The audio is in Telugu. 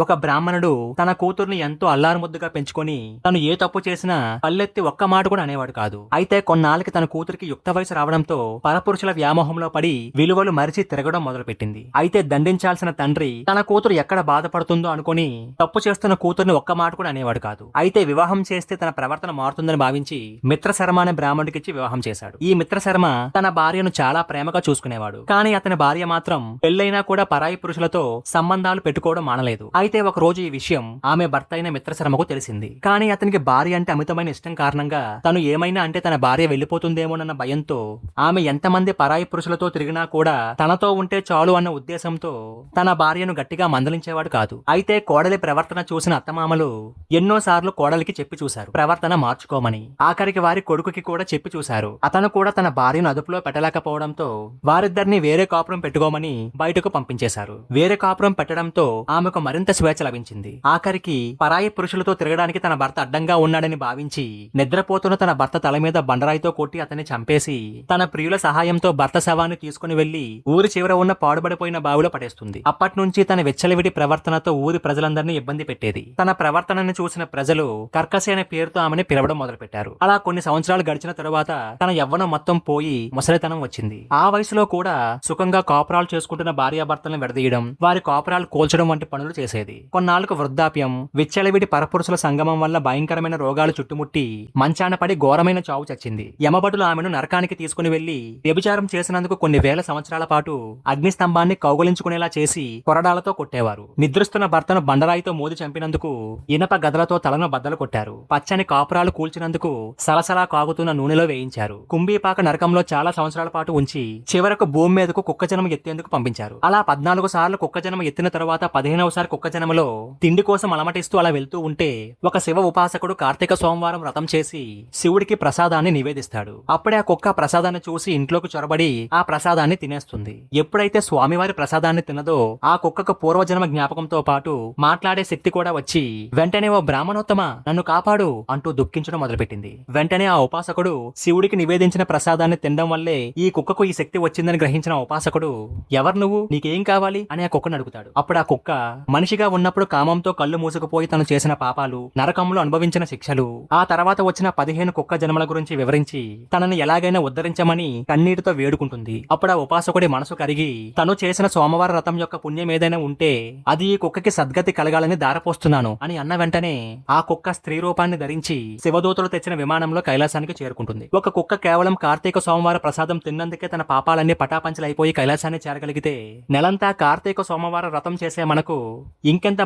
ఒక బ్రాహ్మణుడు తన కూతుర్ని ఎంతో అల్లారుముద్దుగా పెంచుకొని తను ఏ తప్పు చేసినా పల్లెత్తి ఒక్క మాట కూడా అనేవాడు కాదు. అయితే కొన్నాళ్ళకి తన కూతురికి యుక్త వయసు రావడంతో పరపురుషుల వ్యామోహంలో పడి విలువలు మరిచి తిరగడం మొదలుపెట్టింది. అయితే దండించాల్సిన తండ్రి తన కూతురు ఎక్కడ బాధపడుతుందో అనుకుని తప్పు చేస్తున్న కూతుర్ని ఒక్క మాట కూడా అనేవాడు కాదు. అయితే వివాహం చేస్తే తన ప్రవర్తన మారుతుందని భావించి మిత్రశర్మ అనే బ్రాహ్మణుడికిచ్చి వివాహం చేశాడు. ఈ మిత్రశర్మ తన భార్యను చాలా ప్రేమగా చూసుకునేవాడు. కానీ అతని భార్య మాత్రం పెళ్ళైనా కూడా పరాయి పురుషులతో సంబంధాలు పెట్టుకోవడం మానలేదు. అయితే ఒక రోజు ఈ విషయం ఆమె భర్త అయిన మిత్రశర్మకు తెలిసింది. కానీ అతనికి భార్య అంటే అమితమైన ఇష్టం కారణంగా తను ఏమైనా అంటే తన భార్య వెళ్ళిపోతుందేమోనన్న భయంతో ఆమె ఎంతమంది పరాయి పురుషులతో తిరిగినా కూడా తనతో ఉంటే చాలు అన్న ఉద్దేశంతో తన భార్యను గట్టిగా మందలించేవాడు కాదు. అయితే కోడలి ప్రవర్తన చూసిన అత్తమామలు ఎన్నోసార్లు కోడలికి చెప్పి చూశారు. ప్రవర్తన మార్చుకోమని ఆఖరికి వారి కొడుకుకి కూడా చెప్పి చూశారు. అతను కూడా తన భార్యను అదుపులో పెట్టలేకపోవడంతో వారిద్దరిని వేరే కాపురం పెట్టుకోమని బయటకు పంపించేశారు. వేరే కాపురం పెట్టడంతో ఆమెకు మరింత స్వేచ్ఛ లభించింది. ఆఖరికి పరాయి పురుషులతో తిరగడానికి తన భర్త అడ్డంగా ఉన్నాడని భావించి నిద్రపోతున్న తన భర్త తల మీద బండరాయితో కొట్టి అతన్ని చంపేసి తన ప్రియుల సహాయంతో భర్త శవాన్ని తీసుకుని వెళ్ళి ఊరి చివర ఉన్న పాడుబడిపోయిన బావిలో పడేస్తుంది. అప్పటి నుంచి తన వెచ్చలవిడి ప్రవర్తనతో ఊరి ప్రజలందరినీ ఇబ్బంది పెట్టేది. తన ప్రవర్తనను చూసిన ప్రజలు కర్కశ అనే పేరుతో ఆమెను పిలవడం మొదలుపెట్టారు. అలా కొన్ని సంవత్సరాలు గడిచిన తరువాత తన యవ్వనం మొత్తం పోయి ముసలితనం వచ్చింది. ఆ వయసులో కూడా సుఖంగా కాపురాలు చేసుకుంటున్న భార్యాభర్తలను విడదీయడం వారి కాపురాలు కోల్చడం వంటి పనులు చేసేది. కొన్నాళ్ళకు వృద్ధాప్యం విచ్చలవిడి పరపురుషుల సంగమం వల్ల భయంకరమైన రోగాలు చుట్టుముట్టి మంచాన పడి ఘోరమైన చావు చచ్చింది. యమభటులు ఆమెను నరకానికి తీసుకుని వెళ్ళి వ్యభిచారం చేసినందుకు కొన్ని వేల సంవత్సరాల పాటు అగ్నిస్తంభాన్ని కౌగులించుకునేలా చేసి కొరడాలతో కొట్టేవారు. నిద్రిస్తున్న భర్తను బండరాయితో మోది చంపినందుకు ఇనప గదలతో తలను బద్దలు కొట్టారు. పచ్చని కాపురాలు కూల్చినందుకు సలసలా కాగుతున్న నూనెలో వేయించారు. కుంభీపాక నరకంలో చాలా సంవత్సరాల పాటు ఉంచి చివరకు భూమి మీదకు కుక్క జనం ఎత్తేందుకు పంపించారు. అలా పద్నాలుగు సార్లు కుక్క జనం ఎత్తిన తర్వాత పదిహేనవసారి కుక్క జనములో తిండి కోసం అలమటిస్తూ అలా వెళ్తూ ఉంటే ఒక శివ ఉపాసకుడు కార్తీక సోమవారం వ్రతం చేసి శివుడికి ప్రసాదాన్ని నివేదిస్తాడు. అప్పుడే ఆ కుక్క ప్రసాదాన్ని చూసి ఇంట్లోకి చొరబడి ఆ ప్రసాదాన్ని తినేస్తుంది. ఎప్పుడైతే స్వామివారి ప్రసాదాన్ని తినదో ఆ కుక్కకు పూర్వజన్మ జ్ఞాపకంతో పాటు మాట్లాడే శక్తి కూడా వచ్చి వెంటనే ఓ బ్రాహ్మణోత్తమ నన్ను కాపాడు అంటూ దుఃఖించడం మొదలుపెట్టింది. వెంటనే ఆ ఉపాసకుడు శివుడికి నివేదించిన ప్రసాదాన్ని తినడం వల్లే ఈ కుక్కకు ఈ శక్తి వచ్చిందని గ్రహించిన ఉపాసకుడు ఎవరు నువ్వు? నీకేం కావాలి? అని ఆ కుక్కను అడుగుతాడు. అప్పుడు ఆ కుక్క మనిషిగా ఉన్నప్పుడు కామంతో కళ్ళు మూసుకుపోయి తను చేసిన పాపాలు నరకంలో అనుభవించిన శిక్షలు ఆ తర్వాత వచ్చిన పదిహేను కుక్క జన్మల గురించి వివరించి తనని ఎలాగైనా ఉద్ధరించమని కన్నీటితో వేడుకుంటుంది. అప్పుడు ఆ ఉపాసకుడి మనసు కరిగి తను చేసిన సోమవార రథం యొక్క పుణ్యం ఏదైనా ఉంటే అది ఈ కుక్కకి సద్గతి కలగాలని దారపోస్తున్నాను అని అన్న వెంటనే ఆ కుక్క స్త్రీ రూపాన్ని ధరించి శివదూతలు తెచ్చిన విమానంలో కైలాసానికి చేరుకుంటుంది. ఒక కుక్క కేవలం కార్తీక సోమవార ప్రసాదం తిన్నందుకే తన పాపాలన్నీ పటాపంచలైపోయి కైలాసాన్ని చేరగలిగితే నెలంతా కార్తీక సోమవార వ్రతం చేసే మనకు encanta